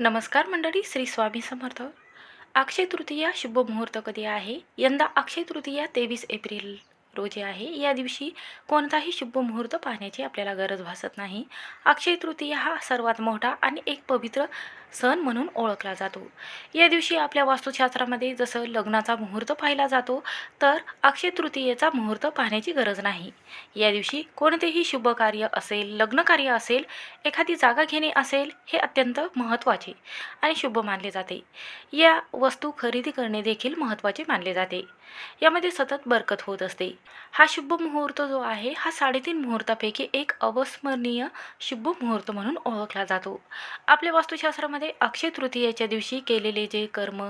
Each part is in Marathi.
नमस्कार मंडळी श्री स्वामी समर्थ. अक्षय तृतीया शुभ मुहूर्त कधी आहे? यंदा अक्षय तृतीया तेवीस एप्रिल रोजी आहे. या दिवशी कोणताही शुभ मुहूर्त पाहण्याची आपल्याला गरज भासत नाही. अक्षय तृतीया हा सर्वात मोठा आणि एक पवित्र सण म्हणून ओळखला जातो. या दिवशी आपल्या वास्तुशास्त्रामध्ये जसं लग्नाचा मुहूर्त पाहिला जातो तर अक्षय तृतीयेचा मुहूर्त पाहण्याची गरज नाही. या दिवशी कोणतेही शुभ कार्य असेल लग्नकार्य असेल एखादी जागा घेणे असेल हे अत्यंत महत्त्वाचे आणि शुभ मानले जाते. या वस्तू खरेदी करणे देखील महत्त्वाचे मानले जाते. यामध्ये सतत बरकत होत असते. हा शुभ मुहूर्त जो आहे हा साडेतीन मुहूर्तापैकी एक अविस्मरणीय शुभ मुहूर्त म्हणून ओळखला जातो. आपल्या वास्तुशास्त्रामध्ये अक्षय तृतीयेच्या दिवशी केलेले जे कर्म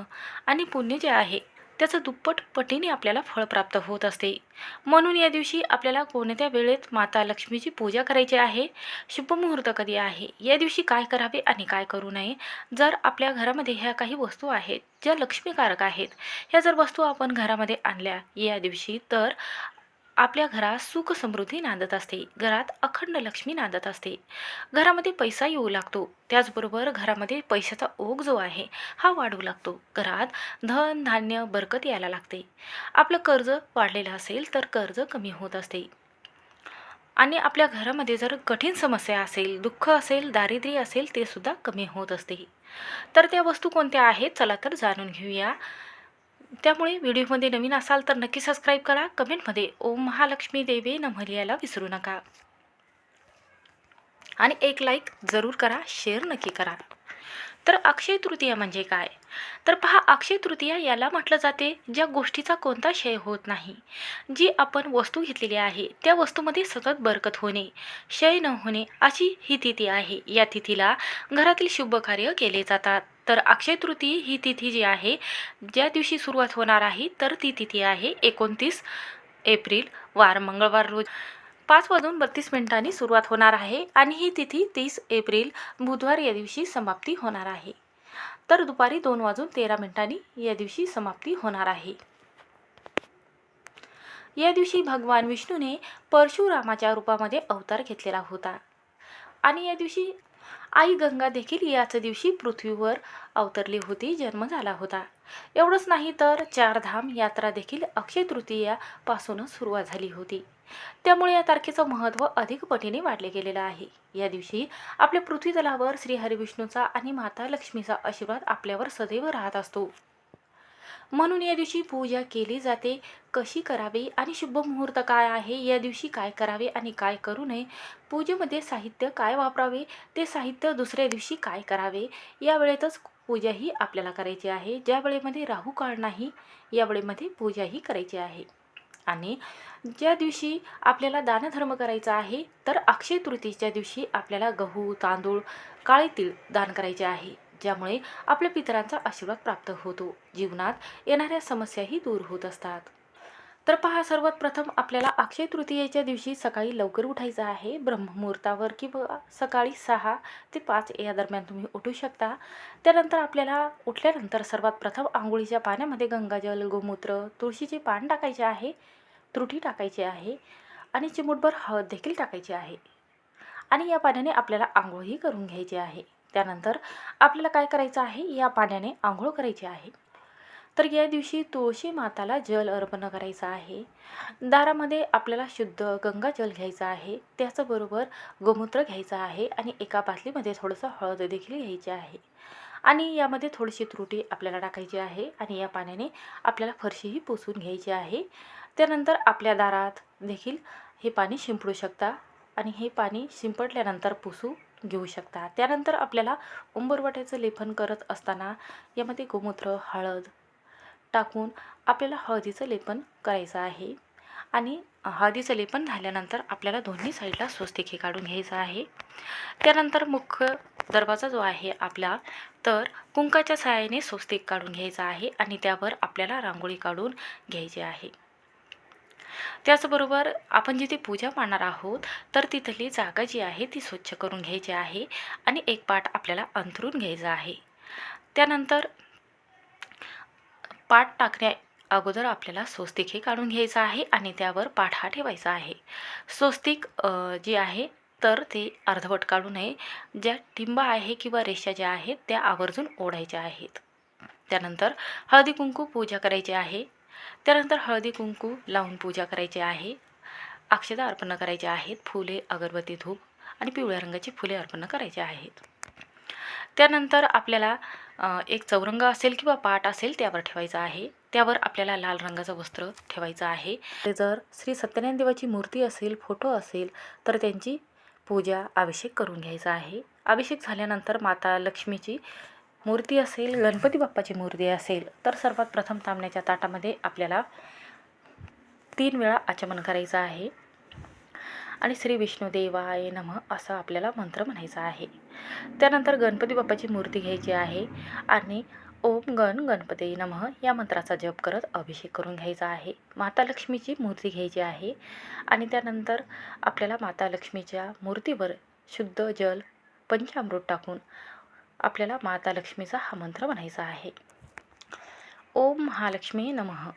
आणि पुण्य जे आहे त्याचं दुप्पट पटीने आपल्याला फळ प्राप्त होत असते. म्हणून या दिवशी आपल्याला कोणत्या वेळेत माता लक्ष्मीची पूजा करायची आहे? शुभमुहूर्त कधी आहे? या दिवशी काय करावे आणि काय करू नये? जर आपल्या घरामध्ये ह्या काही वस्तू आहेत ज्या लक्ष्मीकारक आहेत ह्या जर वस्तू आपण घरामध्ये आणल्या या दिवशी तर आपल्या घरात सुख समृद्धी नांदत असते. घरात अखंड लक्ष्मी नांदत असते. घरामध्ये पैसा येऊ लागतो. त्याचबरोबर घरामध्ये पैशाचा ओघ जो आहे हा वाढू लागतो. घरात धन धान्य बरकत यायला लागते. आपलं कर्ज वाढलेलं असेल तर कर्ज कमी होत असते. आणि आपल्या घरामध्ये जर कठीण समस्या असेल दुःख असेल दारिद्र्य असेल ते सुद्धा कमी होत असते. तर त्या वस्तू कोणत्या आहेत? चला तर जाणून घेऊया. त्यामुळे व्हिडिओमध्ये नवीन असाल तर नक्की सबस्क्राईब करा. कमेंटमध्ये ओम महालक्ष्मी देवे नमः लिहायला विसरू नका. आणि एक लाईक जरूर करा शेअर नक्की करा. तर अक्षय तृतीया म्हणजे काय? तर पहा अक्षय तृतीया याला म्हटलं जाते ज्या गोष्टीचा कोणता क्षय होत नाही. जी आपण वस्तू घेतलेली आहे त्या वस्तूमध्ये सतत बरकत होणे क्षय न होणे अशी ही तिथी आहे. या तिथीला घरातील शुभ कार्य केले जातात. तर अक्षय तृतीय ही तिथी जी आहे ज्या दिवशी सुरुवात होणार आहे तर ती तिथी आहे एकोणतीस एप्रिल वार मंगळवार रोज. पाच वाजून बत्तीस मिनिटांनी सुरुवात होणार आहे आणि ही तिथी तीस एप्रिल बुधवार या दिवशी समाप्ती होणार आहे. तर दुपारी दोन वाजून तेरा मिनिटांनी या दिवशी समाप्ती होणार आहे. या दिवशी भगवान विष्णूने परशुरामाच्या रूपामध्ये अवतार घेतलेला होता. आणि या दिवशी आई गंगा देखील याच दिवशी पृथ्वीवर अवतरली होती जन्म झाला होता. एवढंच नाही तर चारधाम यात्रा देखील अक्षय तृतीयापासूनच सुरुवात झाली होती. त्यामुळे या तारखेचं महत्त्व अधिक पटीने वाढले गेलेलं आहे. या दिवशी आपल्या पृथ्वीतलावर श्री हरिविष्णूचा आणि माता लक्ष्मीचा आशीर्वाद आपल्यावर सदैव राहत असतो. म्हणून या दिवशी पूजा केली जाते. कशी करावी आणि शुभ मुहूर्त काय आहे? या दिवशी काय करावे आणि काय करू नये? पूजेमध्ये साहित्य काय वापरावे? ते साहित्य दुसऱ्या दिवशी काय करावे? या वेळेतच पूजाही आपल्याला करायची आहे. ज्या वेळेमध्ये राहू काळ नाही या वेळेमध्ये पूजाही करायची आहे. आणि ज्या दिवशी आपल्याला दानधर्म करायचा आहे तर अक्षय तृतीच्या दिवशी आपल्याला गहू तांदूळ काळे तीळ दान करायचे आहे ज्यामुळे आपल्या पितरांचा आशीर्वाद प्राप्त होतो. जीवनात येणाऱ्या समस्याही दूर होत असतात. तर पहा सर्वात प्रथम आपल्याला अक्षय तृतीयेच्या दिवशी सकाळी लवकर उठायचं आहे. ब्रह्ममुहूर्तावर किंवा सकाळी सहा ते पाच या दरम्यान तुम्ही उठू शकता. त्यानंतर आपल्याला उठल्यानंतर सर्वात प्रथम आंघोळीच्या पाण्यामध्ये गंगाजल गोमूत्र तुळशीचे पान टाकायचे आहे त्रुटी टाकायची आहे आणि चिमूटभर हळद देखील टाकायची आहे. आणि या पाण्याने आपल्याला आंघोळही करून घ्यायची आहे. त्यानंतर आपल्याला काय करायचं आहे? या पाण्याने आंघोळ करायची आहे. तर या दिवशी तुळशी माताला जल अर्पण करायचं आहे. दारामध्ये आपल्याला शुद्ध गंगा जल घ्यायचं आहे. त्याचबरोबर गोमूत्र घ्यायचं आहे आणि एका बाटलीमध्ये थोडंसं हळद देखील घ्यायची आहे. आणि यामध्ये थोडीशी त्रुटी आपल्याला टाकायची आहे आणि या पाण्याने आपल्याला फरशीही पुसून घ्यायची आहे. त्यानंतर आपल्या दारात देखील हे पाणी शिंपडू शकता आणि हे पाणी शिंपडल्यानंतर पुसू घेऊ शकता. त्यानंतर आपल्याला उंबरवाट्याचं लेपन करत असताना यामध्ये गोमूत्र हळद टाकून आपल्याला हळदीचं लेपन करायचं आहे. आणि हळदीचं लेपन झाल्यानंतर आपल्याला दोन्ही साईडला स्वस्तिके काढून घ्यायचं आहे. त्यानंतर मुख्य दरवाजा जो आहे आपला तर कुंकाच्या सहाय्याने स्वस्तिक काढून घ्यायचा आहे आणि त्यावर आपल्याला रांगोळी काढून घ्यायची आहे. त्याचबरोबर आपण जिथे पूजा मांडणार आहोत तर तिथली जागा जी आहे ती स्वच्छ करून घ्यायची आहे आणि एक पाट आपल्याला अंथरून घ्यायचा आहे. त्यानंतर पाठ टाकण्या अगोदर आपल्याला स्वस्तिक हे काढून घ्यायचं आहे आणि त्यावर पाठ हा ठेवायचा आहे. स्वस्तिक जी आहे तर ते अर्धवट काढू नये. ज्या टिंबा आहे किंवा रेषा ज्या आहेत त्या आवर्जून ओढायच्या आहेत. त्यानंतर हळदी कुंकू पूजा करायची आहे. त्यानंतर हळदी कुंकू लावून पूजा करायची आहे. अक्षता अर्पण करायचे आहेत. फुले अगरबत्ती धूप आणि पिवळ्या रंगाची फुले अर्पण करायची आहेत. त्यानंतर आपल्याला एक चौरंग असेल किंवा पाट असेल त्यावर ठेवायचा आहे. त्यावर आपल्याला लाल रंगाचं वस्त्र ठेवायचं आहे. ते जर श्री सत्यनारायण देवाची मूर्ती असेल फोटो असेल तर त्यांची पूजा अभिषेक करून घ्यायचा आहे. अभिषेक झाल्यानंतर माता लक्ष्मीची मूर्ती असेल गणपती बाप्पाची मूर्ती असेल तर सर्वात प्रथम तांबण्याच्या ताटामध्ये आपल्याला तीन वेळा आचमन करायचं आहे. आणि श्री विष्णुदेवाय नम असं आपल्याला मंत्र म्हणायचा आहे. त्यानंतर गणपती बाप्पाची मूर्ती घ्यायची आहे आणि ओम गण गणपती नमः या मंत्राचा जप करत अभिषेक करून घ्यायचा आहे. माता लक्ष्मीची मूर्ती घ्यायची आहे आणि त्यानंतर आपल्याला माता लक्ष्मीच्या मूर्तीवर शुद्ध जल पंचामृत टाकून आपल्याला माता लक्ष्मीचा हा मंत्र म्हणायचा आहे. ओम महालक्ष्मी नमः.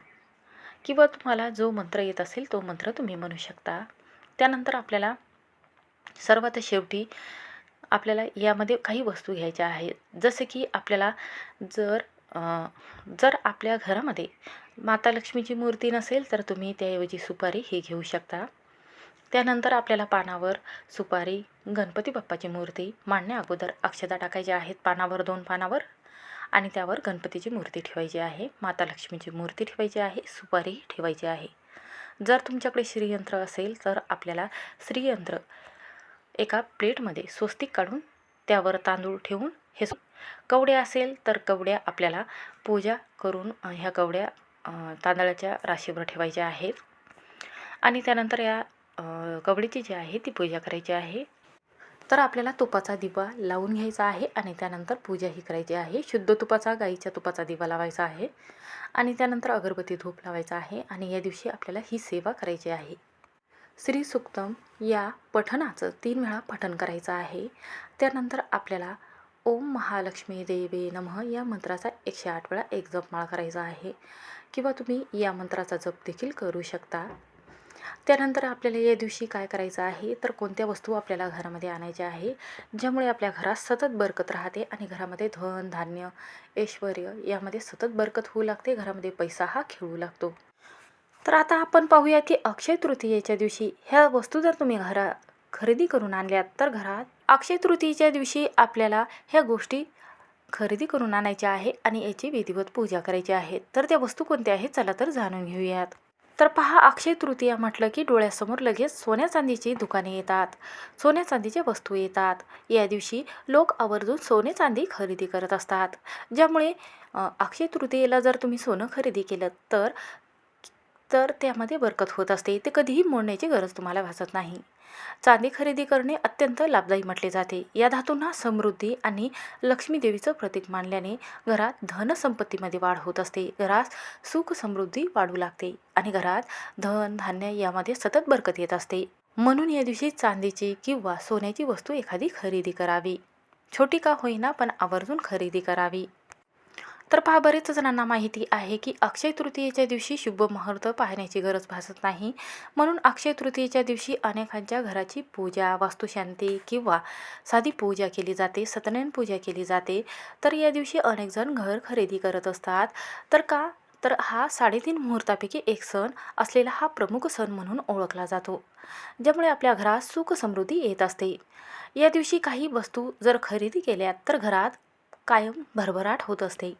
किंवा तुम्हाला जो मंत्र येत असेल तो मंत्र तुम्ही म्हणू शकता. त्यानंतर आपल्याला सर्वात शेवटी आपल्याला यामध्ये काही वस्तू घ्यायच्या आहेत. जसे की आपल्याला जर जर आपल्या घरामध्ये माता लक्ष्मीची मूर्ती नसेल तर तुम्ही त्याऐवजी सुपारी ही घेऊ शकता. त्यानंतर आपल्याला पानावर सुपारी गणपती बाप्पाची मूर्ती मांडण्या अगोदर अक्षता टाकायच्या आहेत पानावर दोन पानावर. आणि त्यावर गणपतीची मूर्ती ठेवायची आहे माता लक्ष्मीची मूर्ती ठेवायची आहे सुपारी ठेवायची आहे. जर तुमच्याकडे श्रीयंत्र असेल तर आपल्याला श्रीयंत्र एका प्लेटमध्ये स्वस्तिक काढून त्यावर तांदूळ ठेवून हे कवड्या असेल तर कवड्या आपल्याला पूजा करून ह्या कवड्या तांदळाच्या राशीवर ठेवायच्या आहेत. आणि त्यानंतर या कवडीची जी आहे ती पूजा करायची आहे. तर आपल्याला तुपाचा दिवा लावून घ्यायचा आहे आणि त्यानंतर पूजा ही करायची आहे. शुद्ध तुपाचा गाईच्या तुपाचा दिवा लावायचा आहे. आणि त्यानंतर अगरबत्ती धूप लावायचा आहे. आणि या दिवशी आपल्याला ही सेवा करायची आहे. श्री सुक्तम या पठणाचं तीन वेळा पठण करायचं आहे. त्यानंतर आपल्याला ओम महालक्ष्मी देवे नमः या मंत्राचा एकशे आठ वेळा एक जपमाळ करायचा आहे. किंवा तुम्ही या मंत्राचा जप देखील करू शकता. त्यानंतर आपल्याला या दिवशी काय करायचं आहे? तर कोणत्या वस्तू आपल्याला घरामध्ये आणायच्या आहे? ज्यामुळे आपल्या घरात सतत बरकत राहते आणि घरामध्ये धन धान्य ऐश्वर यामध्ये सतत बरकत होऊ लागते. घरामध्ये पैसा हा खेळू लागतो. तर आता आपण पाहूया की अक्षय तृतीयेच्या दिवशी ह्या वस्तू जर तुम्ही घरा खरेदी करून आणल्यात तर घरात अक्षय तृतीयेच्या दिवशी आपल्याला ह्या गोष्टी खरेदी करून आणायच्या आहे आणि याची विधिवत पूजा करायची आहे. तर त्या वस्तू कोणत्या आहेत? चला तर जाणून घेऊयात. तर पहा अक्षय तृतीया म्हटलं की डोळ्यासमोर लगेच सोन्या चांदीची दुकाने येतात. सोन्या चांदीच्या वस्तू येतात. या दिवशी लोक आवर्जून सोने चांदी खरेदी करत असतात. ज्यामुळे अक्षय तृतीयेला जर तुम्ही सोनं खरेदी केलं तर तर त्यामध्ये बरकत होत असते. ते कधीही मोडण्याची गरज तुम्हाला भासत नाही. चांदी खरेदी करणे अत्यंत लाभदायी म्हटले जाते. या धातूंना समृद्धी आणि लक्ष्मी देवीचं प्रतीक मानल्याने घरात धनसंपत्तीमध्ये वाढ होत असते. घरात सुख समृद्धी वाढू लागते आणि घरात धन धान्य यामध्ये सतत बरकत येत असते. म्हणून या दिवशी चांदीची किंवा सोन्याची वस्तू एखादी खरेदी करावी. छोटी का होईना पण आवर्जून खरेदी करावी. तर पहा बरेच जणांना माहिती आहे की अक्षय तृतीयेच्या दिवशी शुभ मुहूर्त पाहण्याची गरज भासत नाही. म्हणून अक्षय तृतीयेच्या दिवशी अनेकांच्या घराची पूजा वास्तुशांती किंवा साधी पूजा केली जाते सत्यनारायण पूजा केली जाते. तर या दिवशी अनेकजण घर खरेदी करत असतात. तर का? तर हा साडेतीन मुहूर्तापैकी एक सण असलेला हा प्रमुख सण म्हणून ओळखला जातो ज्यामुळे आपल्या घरात सुख समृद्धी येत असते. या दिवशी काही वस्तू जर खरेदी केल्या तर घरात कायम भरभराट होत असते.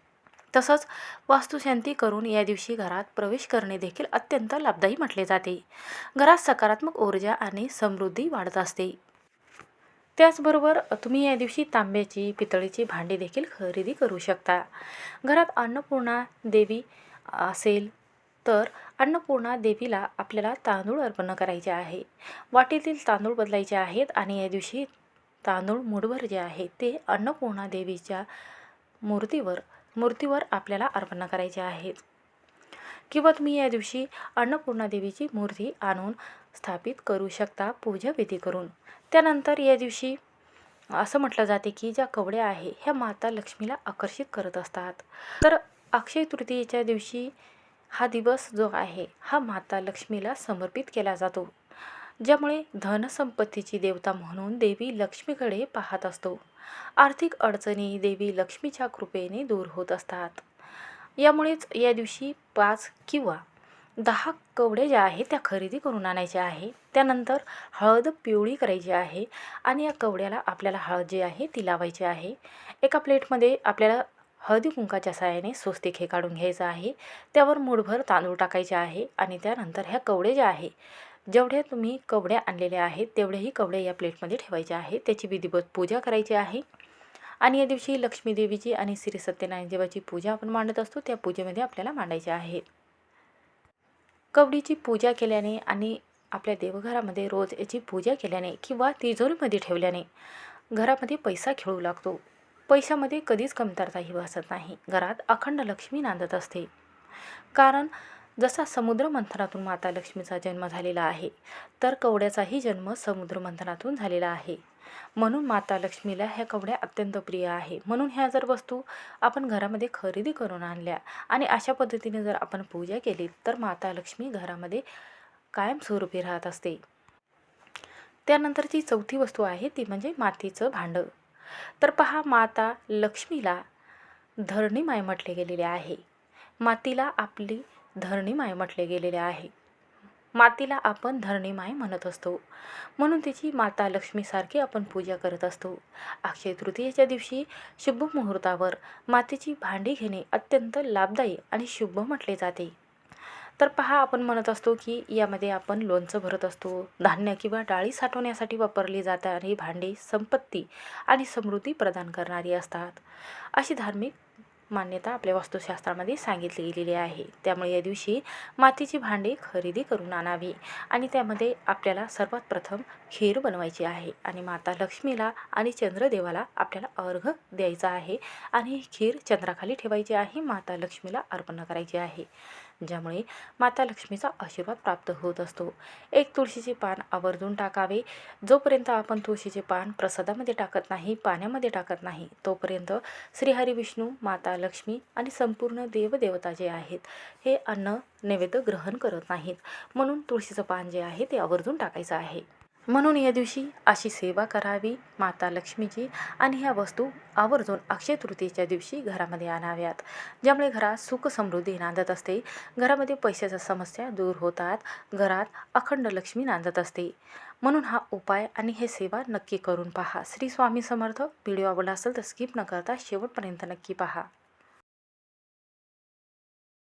तसंच वास्तुशांती करून या दिवशी घरात प्रवेश करणे देखील अत्यंत लाभदायी म्हटले जाते. घरात सकारात्मक ऊर्जा आणि समृद्धी वाढत असते. त्याचबरोबर तुम्ही या दिवशी तांब्याची पितळेची भांडी देखील खरेदी करू शकता. घरात अन्नपूर्णा देवी असेल तर अन्नपूर्णा देवीला आपल्याला तांदूळ अर्पण करायचे आहे. वाटीतील तांदूळ बदलायचे आहेत आणि या दिवशी तांदूळ मुठभर जे आहे ते अन्नपूर्णा देवीच्या मूर्तीवर मूर्तीवर आपल्याला अर्पण करायची आहेत किंवा तुम्ही या दिवशी अन्नपूर्णा देवीची मूर्ती आणून स्थापित करू शकता पूजा विधी करून. त्यानंतर या दिवशी असं म्हटलं जाते की ज्या कवड्या आहे ह्या माता लक्ष्मीला आकर्षित करत असतात. तर अक्षय तृतीयेच्या दिवशी हा दिवस जो आहे हा माता लक्ष्मीला समर्पित केला जातो ज्यामुळे धनसंपत्तीची देवता म्हणून देवी लक्ष्मीकडे पाहत असतो. आर्थिक अडचणी देवी लक्ष्मीच्या कृपेने दूर होत असतात. यामुळेच या दिवशी पाच किंवा दहा कवडे ज्या आहेत त्या खरेदी करून आणायच्या आहे. त्यानंतर हळद पिवळी करायची आहे आणि या कवड्याला आपल्याला हळद जी आहे ती लावायची आहे. एका प्लेटमध्ये आपल्याला हळदी कुंकाच्या साहाय्याने स्वस्तिक हे काढून घ्यायचं आहे. त्यावर मुठभर तांदूळ टाकायचे आहे आणि त्यानंतर ह्या कवडे ज्या आहे जेवढ्या तुम्ही कवड्या आणलेल्या आहेत तेवढ्याही कवड्या या प्लेटमध्ये ठेवायच्या आहेत त्याची विधिवत पूजा करायची आहे. आणि या दिवशी लक्ष्मी देवीची आणि श्री सत्यनारायण देवाची पूजा आपण मांडत असतो त्या पूजेमध्ये आपल्याला मांडायची आहे. कवडीची पूजा केल्याने आणि आपल्या देवघरामध्ये रोज याची पूजा केल्याने किंवा तिजोरीमध्ये ठेवल्याने घरामध्ये पैसा खेळू लागतो. पैशामध्ये कधीच कमतरताही भासत नाही. घरात अखंड लक्ष्मी नांदत असते. कारण जसा समुद्र मंथनातून माता लक्ष्मीचा जन्म झालेला आहे तर कवड्याचाही जन्म समुद्र मंथनातून झालेला आहे. म्हणून माता लक्ष्मीला ह्या कवड्या अत्यंत प्रिय आहे. म्हणून ह्या जर वस्तू आपण घरामध्ये खरेदी करून आणल्या आणि अशा पद्धतीने जर आपण पूजा केली तर माता लक्ष्मी घरामध्ये कायमस्वरूपी राहत असते. त्यानंतरची चौथी वस्तू आहे ती म्हणजे मातीचं भांडं. तर पहा माता लक्ष्मीला धरणीमाय म्हटले गेलेले आहे. मातीला आपली धरणीमाय म्हटले गेलेले आहे. मातीला आपण धरणीमाय म्हणत असतो. म्हणून तिची माता लक्ष्मीसारखी आपण पूजा करत असतो. अक्षय तृतीयेच्या दिवशी शुभ मुहूर्तावर मातीची भांडी घेणे अत्यंत लाभदायी आणि शुभ म्हटले जाते. तर पहा आपण म्हणत असतो की यामध्ये आपण लोणचं भरत असतो. धान्य किंवा डाळी साठवण्यासाठी वापरली जाणारी भांडी संपत्ती आणि समृद्धी प्रदान करणारी असतात. अशी धार्मिक मान्यता आपल्या वास्तुशास्त्रामध्ये सांगितली गेलेली आहे. त्यामुळे या दिवशी मातीची भांडी खरेदी करून आणावी आणि त्यामध्ये आपल्याला सर्वात प्रथम खीर बनवायची आहे आणि माता लक्ष्मीला आणि चंद्रदेवाला आपल्याला अर्घ द्यायचा आहे आणि ही खीर चंद्राखाली ठेवायची आहे माता लक्ष्मीला अर्पण करायची आहे. ज्यामुळे माता लक्ष्मीचा आशीर्वाद प्राप्त होत असतो. एक तुळशीचे पान आवर्जून टाकावे. जोपर्यंत आपण तुळशीचे पान प्रसादामध्ये टाकत नाही पाण्यामध्ये टाकत नाही तोपर्यंत श्रीहरी विष्णू माता लक्ष्मी आणि संपूर्ण देवदेवता जे आहेत हे अन्न नैवेद्य ग्रहण करत नाहीत. म्हणून तुळशीचं पान जे आहे ते आवर्जून टाकायचं आहे. म्हणून या दिवशी अशी सेवा करावी माता लक्ष्मीची आणि ह्या वस्तू आवर्जून अक्षय तृतीयेच्या दिवशी घरामध्ये आणाव्यात. ज्यामुळे घरात सुख समृद्धी नांदत असते. घरामध्ये पैशाच्या समस्या दूर होतात. घरात अखंड लक्ष्मी नांदत असते. म्हणून हा उपाय आणि हे सेवा नक्की करून पहा. श्री स्वामी समर्थ. व्हिडिओ आवडला असेल तर स्किप न करता शेवटपर्यंत नक्की पहा.